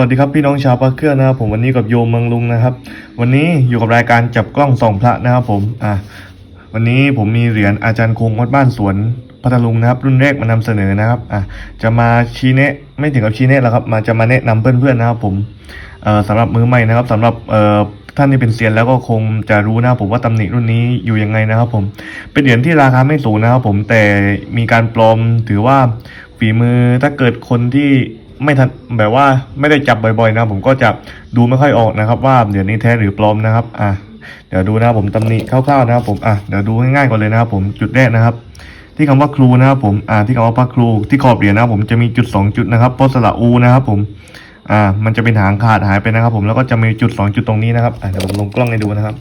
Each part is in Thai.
วัสดีครับพี่น้องชาวปะเครื่องนะครับผมวันนี้กับโยมเมืองลุงนะครับ วันนี้อยู่กับรายการจับกล้องส่องพระนะครับผมอะวันนี้ผมมีเหรียญอาจารย์คงวัดบ้านสวนพัทลุงนะครับรุ่นแรกมานำเสนอนะครับอะจะมาชี้แนะไม่ถึงกับชี้แนะแล้วครับมาจะมาแนะนำเพื่อนๆนะครับผมเอ่อสำหรับมือใหม่นะครับสำหรับเอ่อท่านที่เป็นเซียนแล้วก็คงจะรู้นะผมว่าตำหนิรุ่นนี้อยู่ยังไงนะครับผมเป็นเหรียญที่ราคาไม่สูงนะครับผมแต่มีการปลอมถือว่าฝีมือถ้าเกิดคนที่ ไม่ทันแบบว่าไม่ได้จับบ่อยๆนะผมก็จะดูไม่ค่อยออกนะครับ ว่าเดี๋ยวนี้แท้หรือปลอมนะครับอะเดี๋ยวดูนะครับผมตำหนิคร่าวๆนะครับผมอะเดี๋ยวดูง่ายๆก่อนเลยนะครับผมจุดแรกนะครับ ที่คำว่าครูนะครับผมอ่าที่คำว่าพระครูที่ขอบเหรียญนะครับผมจะมีจุดสองจุดนะครับเพราะสระอูนะครับผมอ่ามันจะเป็นหางขาดหายไปนะครับ ผมแล้วก็จะมีจุดสองจุดตรงนี้นะครับอะเดี๋ยวผมลงกล้องให้ดูนะครับ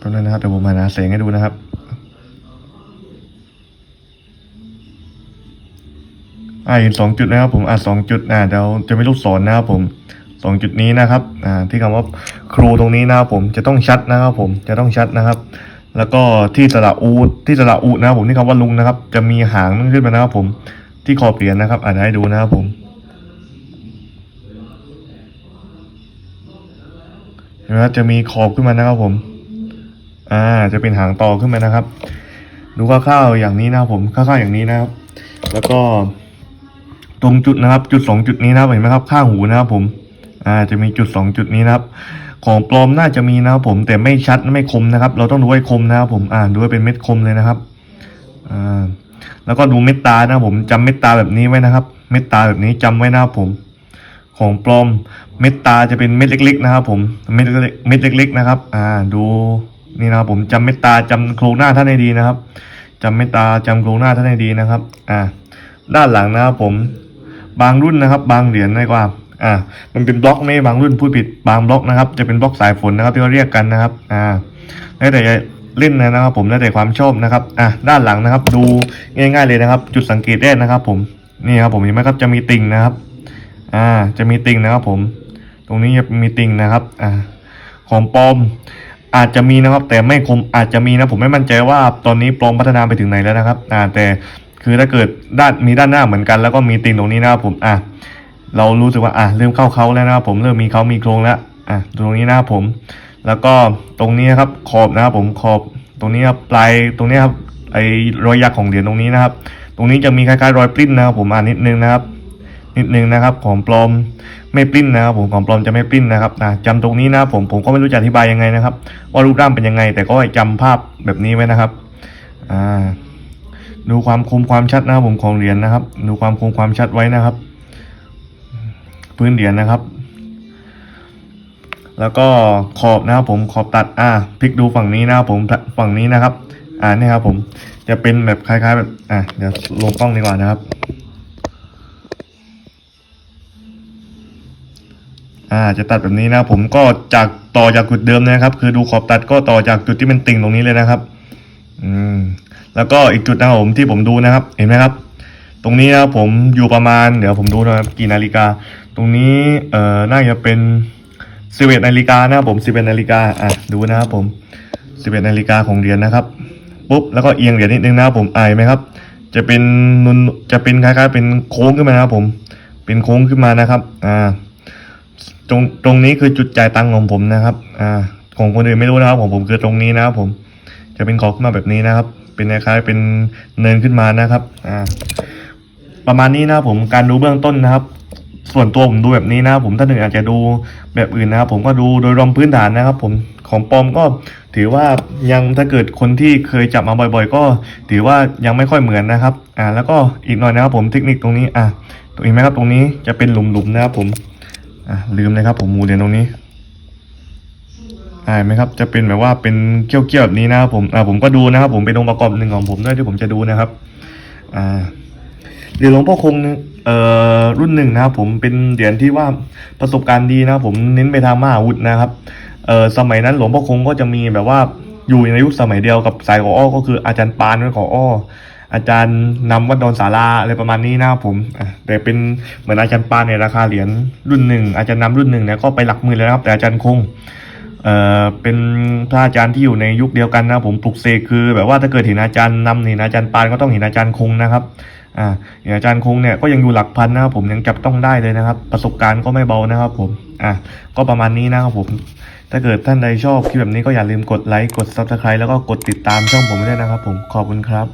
ตรงนั้นนะครับเดี๋ยวผมหาแสงให้ดูนะครับ อ่าเห็นสองจุดนะครับผมอ่าสองจุดอ่าเดี๋ยวจะไม่ลูกศรนะครับผมสองจุดนี้นะครับอ่าที่คำว่าครูตรงนี้นะครับผมจะต้องชัดนะครับผมจะต้องชัดนะครับ แล้วก็ที่สระอูที่สระอูนะครับผมที่คำว่าลุงนะครับ จะมีหางขึ้นมานะครับผมที่ขอบเหรียญนะครับอ่านให้ดูนะครับผมเห็นไหมครับจะมีขอบขึ้นมานะครับผม อ่า จะเป็นหางต่อขึ้นมานะครับ ดูคร่าวๆอย่างนี้นะครับผมคร่าวๆอย่างนี้นะครับ แล้วก็ ตรงจุดนะครับ จุดสองจุดนี้นะครับเห็นไหมครับข้างหูนะครับผมอ่าจะมีจุดสองจุดนี้นะครับ ของปลอมน่าจะมีนะครับผมแต่ไม่ชัดไม่คมนะครับ เราต้องดูให้คมนะครับผมอ่าดูให้เป็นเม็ดคมเลยนะครับอ่าแล้วก็ดูเม็ดตานะครับผมจำเม็ดตาแบบนี้ไว้นะครับ เม็ดตาแบบนี้จำไว้นะครับผม ของปลอมเม็ดตาจะเป็นเม็ดเล็ก ๆ นะครับผมเม็ดเล็กๆเม็ดเล็ก ๆ นะครับ อ่าดูนี่นะครับผมจำเม็ดตาจำโครงหน้าท่านให้ดีนะครับจำเม็ดตาจำโครงหน้าท่านให้ดีนะครับ อ่าด้านหลังนะครับผม บางรุ่นนะครับ บางเหรียญไม่กว่าอ่า มันเป็นบล็อกไม่บางรุ่นพูดผิดบางบล็อกนะครับ จะเป็นบล็อกสายฝนนะครับที่เขาเรียกกันนะครับ อ่าแล้วแต่จะเล่นนะครับ ผมแล้วแต่ความชอบนะครับ อ่าด้านหลังนะครับ ดูง่าย ๆเลยนะครับ จุดสังเกตแรกนะครับ ผมนี่ครับผมเห็นไหมครับจะมีติ่งนะครับ อ่า จะมีติ่งนะครับ ผม ตรงนี้จะมีติ่งนะครับ อ่า ของปลอมอาจจะมีนะครับแต่ไม่คมอาจจะมีนะผมไม่มั่นใจว่าตอนนี้ปลอมพัฒนาไปถึงไหนแล้วนะครับ อ่าแต่ คือถ้าเกิดด้านมีด้านหน้าเหมือนกัน แล้วก็มีติ่งตรงนี้นะครับผมอะเรารู้สึกว่าอะเริ่มเข้าเขาแล้วนะครับผมเริ่มมีเขามีโครงแล้วอะตรงนี้นะครับผม แล้วก็ตรงนี้นะครับขอบนะครับผมขอบตรงนี้ครับปลายตรงนี้ครับไอ้รอยยักษ์ของเหรียญตรงนี้นะครับ ตรงนี้จะมีคล้ายๆรอยปริ้นนะครับผมอ่านิดนึงนะครับ นิดนึงนะครับ ของปลอมไม่ปริ้นนะครับ ผมของปลอมจะไม่ปริ้นนะครับอะจำตรงนี้นะครับผมผมก็ไม่รู้จะอธิบายยังไงนะครับ ว่ารูปร่างเป็นยังไง แต่ก็ให้จำภาพแบบนี้ไว้นะครับอ่า ดูความคมความชัดนะครับผมของเหรียญนะครับ ดูความคมความชัดไว้นะครับ พื้นเหรียญนะครับ แล้วก็ขอบนะครับผมขอบตัดอ่าพลิกดูฝั่งนี้นะครับผมฝั่งนี้นะครับ อ่านี่ครับผมจะเป็นแบบคล้ายๆแบบอะเดี๋ยวลงกล้องดีกว่านะครับอ่าจะตัดแบบนี้นะครับผมก็จากต่อจากจุดเดิมนะครับ คือดูขอบตัดก็ต่อจากจุดที่เป็นติ่งตรงนี้เลยนะครับ อืม แล้วก็อีกจุดนะครับผมที่ผมดูนะครับ เห็นไหมครับ ตรงนี้นะครับผมอยู่ประมาณ เดี๋ยวผมดูนะครับกี่นาฬิกา ตรงนี้เอ่อน่าจะเป็นสิบเอ็ดนาฬิกานะครับผมสิบเอ็ดนาฬิกาอะดูนะครับผมสิบเอ็ดนาฬิกาของเหรียญนะครับปุ๊บแล้วก็เอียงเหรียญนิดนึงนะครับผมอายไหมครับ จะเป็นนุนจะเป็นคล้ายๆ เป็นโค้งขึ้นมานะครับผม เป็นโค้งขึ้นมานะครับอ่าตรงตรงนี้คือจุดจ่ายตังค์ของผมนะครับอ่าของคนอื่นไม่รู้นะครับของผมคือตรงนี้นะครับผม จะเป็นขอบขึ้นมาแบบนี้นะครับ เป็นคล้ายๆเป็นเนินขึ้นมานะครับอ่าประมาณนี้นะครับผมการดูเบื้องต้นนะครับ ส่วนตัวผมดูแบบนี้นะครับผมถ้าหนึ่งอาจจะดูแบบอื่นนะครับ ผมก็ดูโดยรวมพื้นฐานนะครับ ผมของปลอมก็ถือว่ายังถ้าเกิดคนที่เคยจับมาบ่อยๆ ก็ถือว่ายังไม่ค่อยเหมือนนะครับอ่าแล้วก็อีกหน่อยนะครับ ผมเทคนิคตรงนี้อ่าตรงนี้ไหมครับตรงนี้จะเป็นหลุมๆนะครับ ผมอ่าลืมเลยครับ ผมมูเรียนตรงนี้ อ่าเห็นไหมครับจะเป็นแบบว่าเป็นเกี้ยวๆแบบนี้นะครับผมอ่าผมก็ดูนะครับ ผมเป็นองค์ประกอบหนึ่งของผมด้วยที่ผมจะดูนะครับอ่าเหรียญหลวงพ่อคงเอ่อรุ่นหนึ่งนะครับผมเป็นเหรียญที่ว่าประสบการณ์ดีนะครับผมเน้นไปทางมหาวุธนะครับเอ่อสมัยนั้นหลวงพ่อคงก็จะมีแบบว่าอยู่ในยุคสมัยเดียวกับสายขออ้อก็คืออาจารย์ปานวัดขออ้ออาจารย์นำวัดดอนสาราอะไรประมาณนี้นะครับผมแต่เป็นเหมือนอาจารย์ปานในยราคาเหรียญรุ่นหนึ่งอาจารย์นำรุ่นหนึ่งเนี่ยก็ไปหลักหมื่นแล้วนะครับ แต่อาจารย์คง เอ่อเป็นพระอาจารย์ที่อยู่ในยุคเดียวกันนะผมปลุกเสกคือ แบบว่าถ้าเกิดเห็นอาจารย์นำเห็นอาจารย์ปานก็ต้องเห็นอาจารย์คงนะครับอ่าเห็นอาจารย์คงเนี่ยก็ยังอยู่หลักพันนะครับผมยังจับต้องได้เลยนะครับ ประสบการณ์ก็ไม่เบานะครับผมอะก็ประมาณนี้นะครับผมถ้าเกิดท่านใดชอบคลิปแบบนี้ก็อย่าลืมกดไลค์กด subscribe แล้วก็กดติดตามช่องผมด้วยนะครับผมขอบคุณครับ